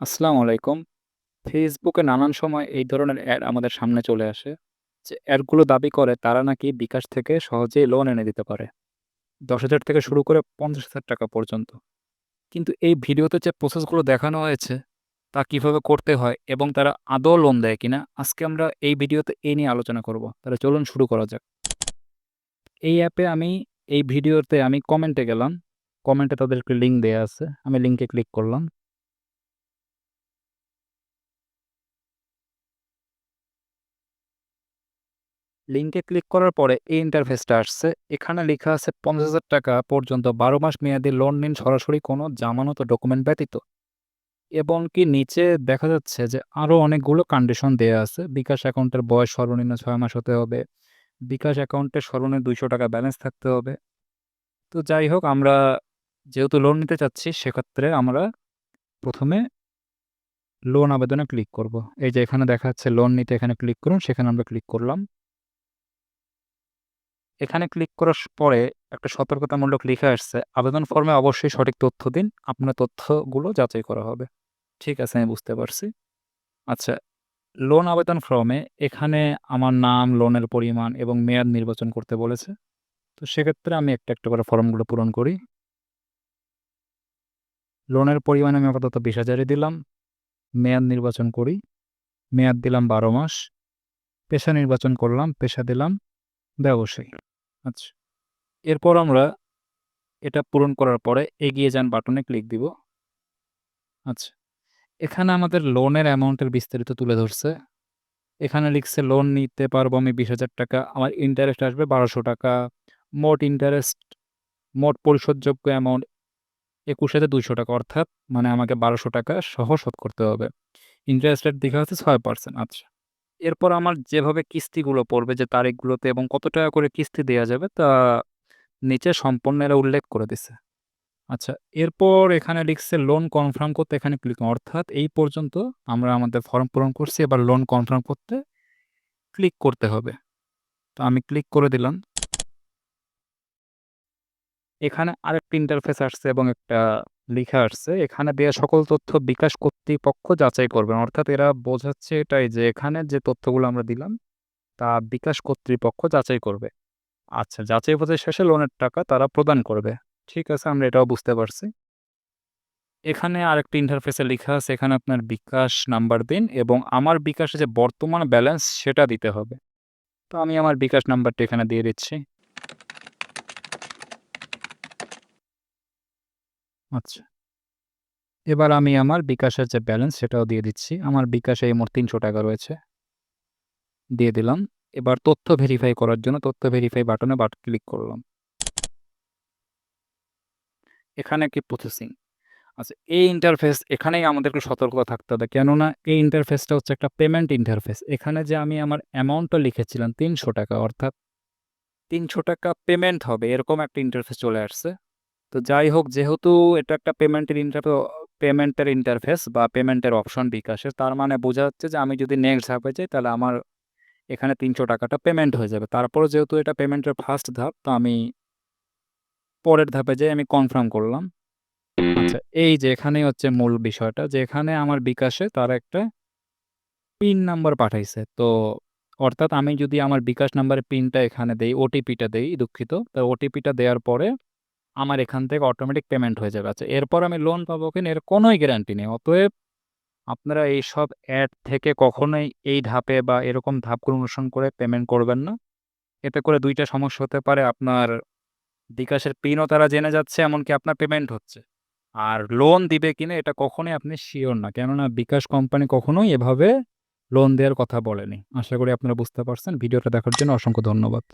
আসসালামু আলাইকুম। ফেসবুকে নানান সময় এই ধরনের অ্যাড আমাদের সামনে চলে আসে। যে অ্যাডগুলো দাবি করে তারা নাকি বিকাশ থেকে সহজেই লোন এনে দিতে পারে। ১০,০০০ থেকে শুরু করে ৳৫০,০০০ পর্যন্ত। কিন্তু এই ভিডিওতে যে প্রসেসগুলো দেখানো হয়েছে, তা কীভাবে করতে হয় এবং তারা আদৌ লোন দেয় কিনা, আজকে আমরা এই ভিডিওতে এই নিয়ে আলোচনা করব। তাহলে চলুন শুরু করা যাক। এই অ্যাপে আমি এই ভিডিওতে আমি কমেন্টে গেলাম। কমেন্টে তাদেরকে লিঙ্ক দেওয়া আছে। আমি লিঙ্কে ক্লিক করলাম। লিঙ্কে ক্লিক করার পরে এই ইন্টারফেসটা আসছে। এখানে লেখা আছে ৳৫০,০০০ পর্যন্ত ১২ মাস মেয়াদি লোন নিন সরাসরি কোনো জামানত ডকুমেন্ট ব্যতীত। এবং কি নিচে দেখা যাচ্ছে যে আরও অনেকগুলো কন্ডিশন দেওয়া আছে। বিকাশ অ্যাকাউন্টের বয়স সর্বনিম্ন ছয় মাস হতে হবে। বিকাশ অ্যাকাউন্টে সর্বনিম্ন ৳২০০ ব্যালেন্স থাকতে হবে। তো যাই হোক আমরা যেহেতু লোন নিতে চাচ্ছি সেক্ষেত্রে আমরা প্রথমে লোন আবেদনে ক্লিক করব। এই যে এখানে দেখা যাচ্ছে লোন নিতে এখানে ক্লিক করুন, সেখানে আমরা ক্লিক করলাম। এখানে ক্লিক করার পরে একটা সতর্কতামূলক লিখে আসছে, আবেদন ফর্মে অবশ্যই সঠিক তথ্য দিন। আপনার তথ্যগুলো যাচাই করা হবে। ঠিক আছে, আমি বুঝতে পারছি। আচ্ছা, লোন আবেদন ফর্মে এখানে আমার নাম, লোনের পরিমাণ এবং মেয়াদ নির্বাচন করতে বলেছে। তো সেক্ষেত্রে আমি একটা, একটা করে ফর্মগুলো পূরণ করি। লোনের পরিমাণ আমি আপাতত ২০,০০০ ই দিলাম। মেয়াদ নির্বাচন করি। মেয়াদ দিলাম ১২ মাস। পেশা নির্বাচন করলাম। পেশা দিলাম ব্যবসায়ী। আচ্ছা। এরপর আমরা এটা পূরণ করার পরে এগিয়ে যান বাটনে ক্লিক দিব। আচ্ছা। এখানে আমাদের লোনের অ্যামাউন্টের বিস্তারিত তুলে ধরছে। এখানে লিখছে লোন নিতে পারব আমি ৳২০,০০০ আমার ইন্টারেস্ট আসবে ৳১২০০ মোট ইন্টারেস্ট মোট পরিশোধযোগ্য অ্যামাউন্ট ৳২১,২০০ অর্থাৎ মানে আমাকে ৳১২০০ সহ শোধ করতে হবে। ইন্টারেস্ট রেট দেখা হচ্ছে ছয় পার্সেন্ট আচ্ছা। এরপর আমার যেভাবে কিস্তিগুলো পড়বে যে তারিখগুলোতে এবং কত টাকা করে কিস্তি দেওয়া যাবে তা নিচে সম্পূর্ণ এরা উল্লেখ করে দিছে। আচ্ছা, এরপর এখানে লিখছে লোন কনফার্ম করতে এখানে ক্লিক অর্থাৎ এই পর্যন্ত আমরা আমাদের ফর্ম পূরণ করছি। এবার লোন কনফার্ম করতে ক্লিক করতে হবে। তো আমি ক্লিক করে দিলাম। এখানে আরেকটা ইন্টারফেস আসছে এবং একটা লিখা আসছে। এখানে দেয়া সকল তথ্য বিকাশ কর্তৃপক্ষ যাচাই করবেন। অর্থাৎ এরা বোঝাচ্ছে এটাই যে এখানে যে তথ্যগুলো আমরা দিলাম, তা বিকাশ কর্তৃপক্ষ যাচাই করবে। আচ্ছা, যাচাই-বাছাই শেষে লোনের টাকা তারা প্রদান করবে। ঠিক আছে, আমরা এটাও বুঝতে পারছি। এখানে আরেকটা ইন্টারফেসে লিখা আছে এখানে আপনার বিকাশ নাম্বার দিন এবং আমার বিকাশে যে বর্তমান ব্যালেন্স সেটা দিতে হবে। তো আমি আমার বিকাশ নাম্বারটা এখানে দিয়ে দিচ্ছি। আচ্ছা। এবার আমি আমার বিকাশের যে ব্যালেন্স সেটাও দিয়ে দিচ্ছি। আমার বিকাশে এই মোট ৳৩০০ রয়েছে। দিয়ে দিলাম। এবার তথ্য ভেরিফাই করার জন্য তথ্য ভেরিফাই বাটনে বাট ক্লিক করলাম। এখানে কি প্রসেসিং। আচ্ছা, এই ইন্টারফেস এখানেই আমাদেরকে সতর্কতা থাকতে হবে। কেননা এই ইন্টারফেসটা হচ্ছে একটা পেমেন্ট ইন্টারফেস। এখানে যে আমি আমার অ্যামাউন্টটা লিখেছিলাম ৳৩০০ অর্থাৎ ৳৩০০ পেমেন্ট হবে এরকম একটা ইন্টারফেস চলে আসছে। তো যাই হোক যেহেতু এটা একটা পেমেন্টের ইন্টার পেমেন্টের ইন্টারফেস বা পেমেন্টের অপশন বিকাশের তার মানে বোঝা যাচ্ছে যে আমি যদি নেক্সট ধাপে যাই তাহলে আমার এখানে তিনশো টাকাটা পেমেন্ট হয়ে যাবে। তারপরেও যেহেতু এটা পেমেন্টের ফার্স্ট ধাপ তো আমি পরের ধাপে যেয়ে আমি কনফার্ম করলাম। আচ্ছা, এই যে এখানেই হচ্ছে মূল বিষয়টা যে এখানে আমার বিকাশে তারা একটা পিন নাম্বার পাঠাইছে। তো অর্থাৎ আমি যদি আমার বিকাশ নাম্বারের পিনটা এখানে দেই, ওটিপিটা দেই দুঃখিত। তো ওটিপিটা দেওয়ার পরে আমার এখান থেকে অটোমেটিক পেমেন্ট হয়ে যাবে। আচ্ছা, এরপর আমি লোন পাবো কিনা এর কোনোই গ্যারান্টি নেই। অতএব আপনারা এইসব অ্যাড থেকে কখনোই এই ধাপে বা এরকম ধাপগুলো অনুসরণ করে পেমেন্ট করবেন না। এতে করে দুইটা সমস্যা হতে পারে আপনার বিকাশের পিনও তারা জেনে যাচ্ছে এমনকি আপনার পেমেন্ট হচ্ছে। আর লোন দিবে কিনা এটা কখনোই আপনি শিওর না। কেননা বিকাশ কোম্পানি কখনোই এভাবে লোন দেওয়ার কথা বলেনি। আশা করি আপনারা বুঝতে পারছেন। ভিডিওটা দেখার জন্য অসংখ্য ধন্যবাদ।